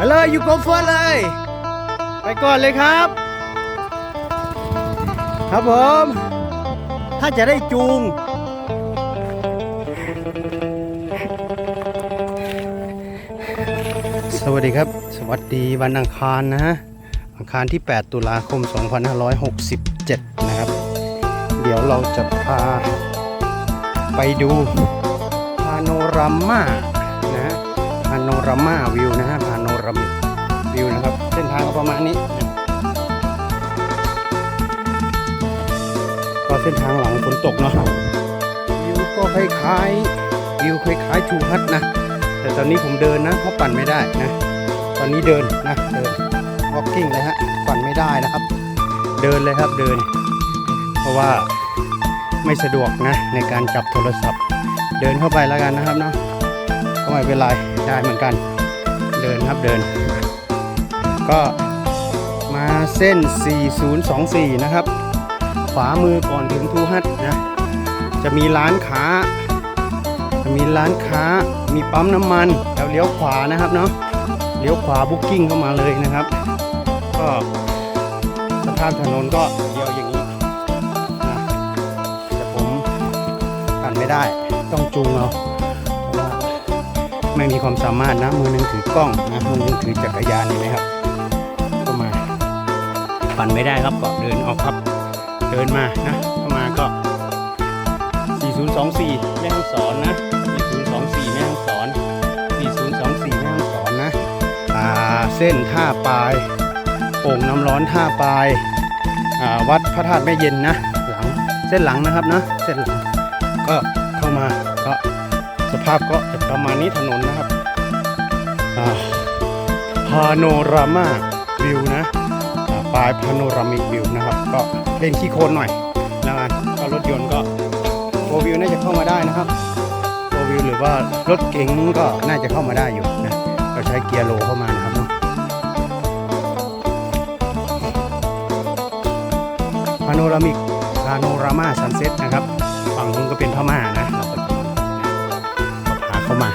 ไปเลยอยู่โกเฟิร์เลย ไปก่อนเลยครับ ครับผม ถ้าจะได้จูง สวัสดีครับ สวัสดีวันอังคารนะฮะ อังคารที่ 8 ตุลาคม 2567 นะครับ เดี๋ยวเราจะพาไปดูพาโนรามานะฮะพาโนรามาวิวนะฮะพา รามิวิวนะครับ เส้นทางก็ประมาณนี้ก็เส้นทางหลังฝนตกเนาะวิวก็คล้ายๆวิวคล้ายๆทูฮัทนะ แต่ตอนนี้ผมเดินนะเพราะปั่นไม่ได้นะ ตอนนี้เดินนะเดิน walking เลยฮะปั่นไม่ได้นะครับ เดินเลยครับเดิน เพราะว่าไม่สะดวกนะในการจับโทรศัพท์ เดินเข้าไปแล้วกันนะครับเนาะก็ไม่เป็นไรได้เหมือนกัน เดินครับเดิน ก็มาเส้น 4024 นะครับ ขวามือก่อนถึงทูฮัทนะ จะมีร้านค้า จะมีร้านค้า มีปั๊มน้ำมัน แล้วเลี้ยวขวานะครับเนาะ เลี้ยวขวาบุ๊กิ้งเข้ามาเลยนะครับ ก็สภาพถนนก็เดียวอย่างนี้นะแต่ผมปั่นไม่ได้ ต้องจูงเอาเพรา ไม่มีความสามารถนะมือหนึงถือกล้องนะมือหนึงถือจักรยานนี่นะครับก็มาปั่นไม่ได้ครับก็เดินออกครับ เดินมานะเข้ามาก็ 4024แม่ฮ่องสอนนะ4024แม่ฮ่องสอน4024แม่ฮ่องสอนนะอ่าเส้นท่าปลายโป่งน้ำร้อนท่าปลายอ่าวัดพระธาตุแม่เย็นนะหลังเส้นหลังนะครับนะเส้นหลังก็เข้ามาก็ สภาพก็จะประมาณนี้ถนนนะครับอ่าพาโนรามาวิวนะอ่าปลายพาโนรามิกวิวนะครับ ก็เล่นขี้โคลนหน่อยแล้วกันก็รถยนต์ก็โฟวิวน่าจะเข้ามาได้นะครับโฟวิวหรือว่ารถเก๋งก็น่าจะเข้ามาได้อยู่นะก็ใช้เกียร์โลเข้ามานะครับเนาะพาโนรามิกพาโนรามาซันเซ็ตนะครับ ฝั่งนู้นก็เป็นพม่านะ เข้ามา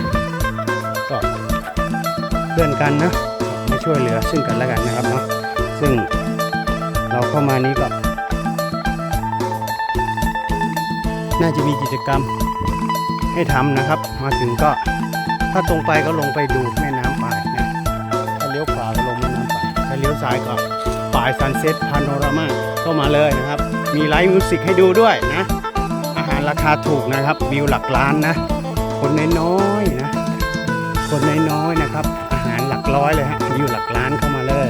ก็เพื่อนกันนะมาช่วยเหลือซึ่งกันและกันนะครับเนาะซึ่งเราเข้ามานี้ก็น่าจะมีกิจกรรมให้ทำนะครับ มาถึงก็ถ้าตรงไปก็ลงไปดูแม่น้ำปายนะถ้าเลี้ยวขวาก็ลงแม่น้ำปายถ้าเลี้ยวซ้ายก็ปายซันเซ็ตพาโนรามาเข้ามาเลยนะครับ มีไลฟ์มิวสิกให้ดูด้วยนะ อาหารราคาถูกนะครับวิวหลักล้านนะ คนน้อยๆนะ คนน้อยๆนะครับ อาหารหลักร้อยเลยฮะวิวหลักล้านเข้ามาเลย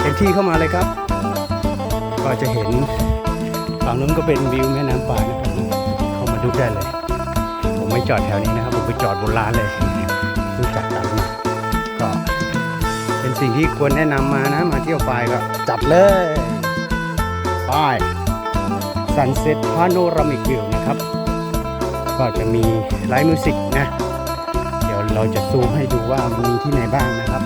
เต็มที่เข้ามาเลยครับ ก็จะเห็นฝั่งนู้นก็เป็นวิวแม่น้ำป่านะครับเข้ามาดูได้เลย ผมไม่จอดแถวนี้นะครับ ผมไปจอดบนร้านเลยรู้จักกันมาก็เป็นสิ่งที่ควรแนะนำมานะ มาเที่ยวปายก็จัดเลยปาย Sunset Panoramic View นะครับ ก็จะมีไลฟ์มิวสิกนะ เดี๋ยวเราจะซูมให้ดูว่ามันมีที่ไหนบ้างนะครับ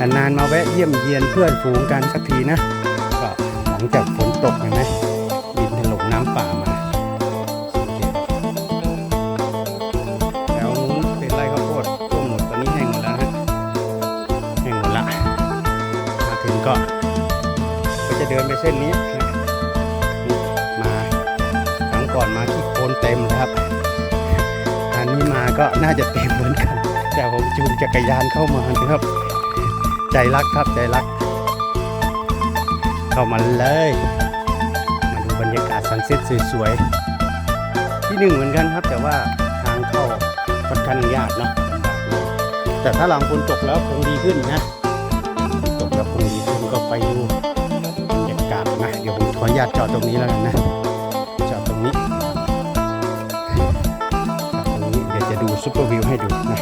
นานๆมาแวะเยี่ยมเยียนเพื่อนฝูงกันสักทีนะ ก็หลังจากฝนตกเห็นไหมดินถล่มน้ำป่ามากตแถวนู้นเป็นไรข้าวโพดท่วมหมดตอนนี้แห้งหมดแล้วฮะแห้งหมดละมาถึงก็ก็จะเดินไปเส้นนี้ ก่อนมาที่โคนเต็มเลยครับ อันนี้มาก็น่าจะเต็มเหมือนกัน แต่ผมจูงจักรยานเข้ามานะครับ ใจรักครับใจรัก เข้ามาเลย มาดูบรรยากาศซันเซ็ตสวยๆ ที่หนึ่งเหมือนกันครับ แต่ว่าทางเข้าค่อนข้างยากเนาะแต่ถ้าหลังฝนตกแล้วคงดีขึ้นนะตกแล้วคงดีขึ้นก็ไปดูบรรยากาศนะเดี๋ยวผมขออนุญาตจอดตรงนี้แล้วกันนะ ดี๋ยวจะดูซุปเปอร์วิวให้ดูนะ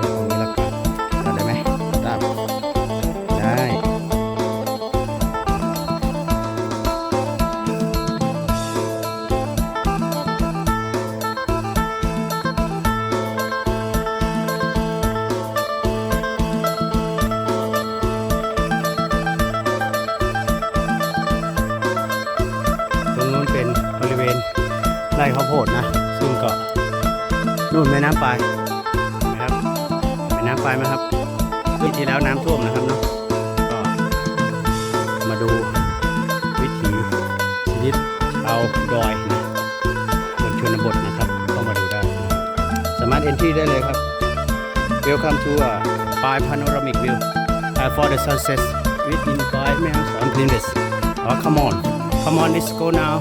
ตรงนี้แล้วกันจอดได้ไหมได้ได้ตรงนู้นเป็นบริเวณไร่ข้าวโพดนะ นู่นแม่น้ำปลายนะครับแม่น้ำปลายไหมครับปีที่แล้วน้ำท่วมนะครับเนาะก็มาดูวิถีชีวิตชาวดอยนะบนชนบทนะครับก็มาดูได้ สามารถเอนทรีได้เลยครับ Welcome to uh, Pai Panoramic View uh, for the sunset within five minutes on Pindas. Oh, come on, come on, let's go now.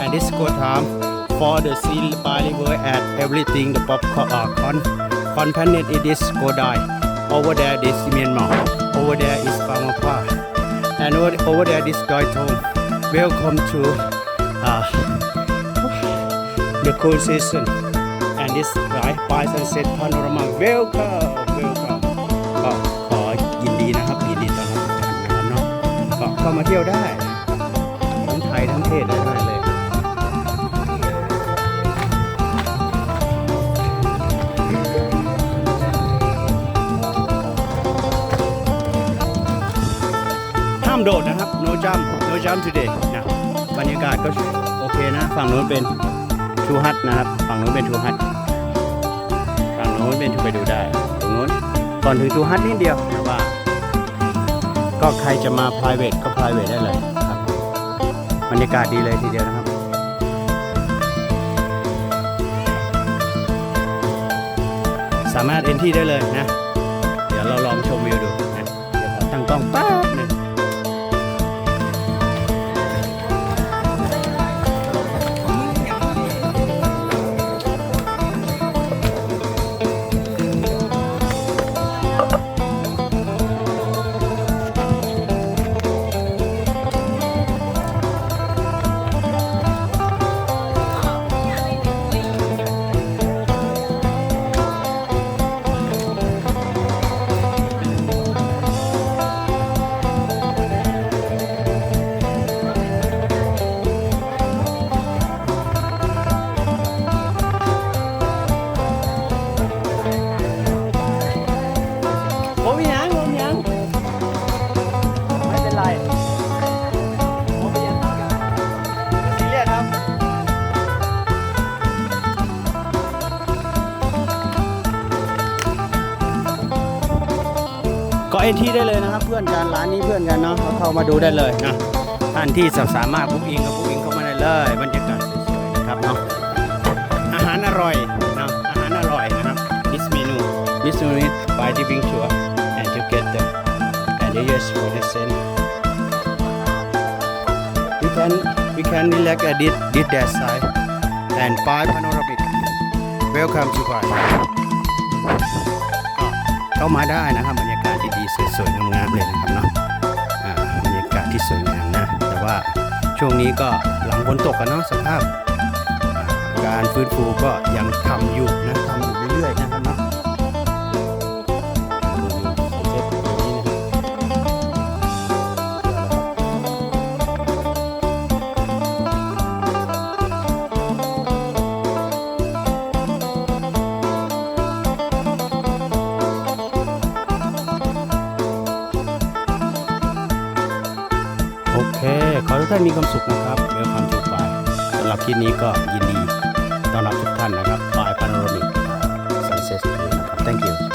And this go time for the sea Pai River and everything. The pop uh, con, companion it is go die. Over there, this Myanmar. Over there is Pamapa. And over, over there, this Doi Thong. Welcome to uh, the cool season. and this right by sunset panorama welcome welcome ก็ขอยินดีนะครับยินดีต้อนรับทุกท่านนะครับเนาะก็เข้ามาเที่ยวได้ทั้งไทยทั้งเทศได้เลยห้า โดดนะครับ no jump no jump today นะบรรยากาศก็โอเคนะ ฝั่งนู้นเป็นทูฮัทนะครับ ฝั่งนู้นเป็นทูฮัทฝั่งโน้นเป็นไปดูได้ตรงโน้นก่อนถึงทูฮัทนิดเดียวนะว่า ก็ใครจะมา private ก็ private ได้เลยครับบรรยากาศดีเลยทีเดียวนะครับสามารถเอนที่ได้เลยนะ เดี๋ยวเราลองชมวิวดูนะ เดี๋ยวตั้งกล้องป๊บ เอ็นที่ได้เลยนะครับ เพื่อนกันร้านนี้เพื่อนกันเนาะเขาเข้ามาดูได้เลยนะท่านที่สามารถบุ๊กอิงกับบุ๊กอิงเข้ามาได้เลยบรรยากาศสวยๆนะครับเนาะอาหารอร่อยนะอาหารอร่อยนะครับ this menu this menu by dipping tour and together and the yes for the same we can we can relax at this this that side and by panoramic welcome to Pai ก็เข้ามาได้นะครับ สีสวยๆงามๆเลยนะครับเนาะอ่าบรรยากาศที่สวยงามนะ แต่ว่าช่วงนี้ก็หลังฝนตกกันเนาะสภาพ การฟื้นฟูก็ยังทำอยู่นะทำอยู่เรื่อยๆนะ ท่านมีความสุขนะครับเวลคัมทูไปสำหรับคลิปนี้ก็ยินดีต้อนรับทุกท่านนะครับบายพาโนรามิกซันเซ็ตนะครับ thank you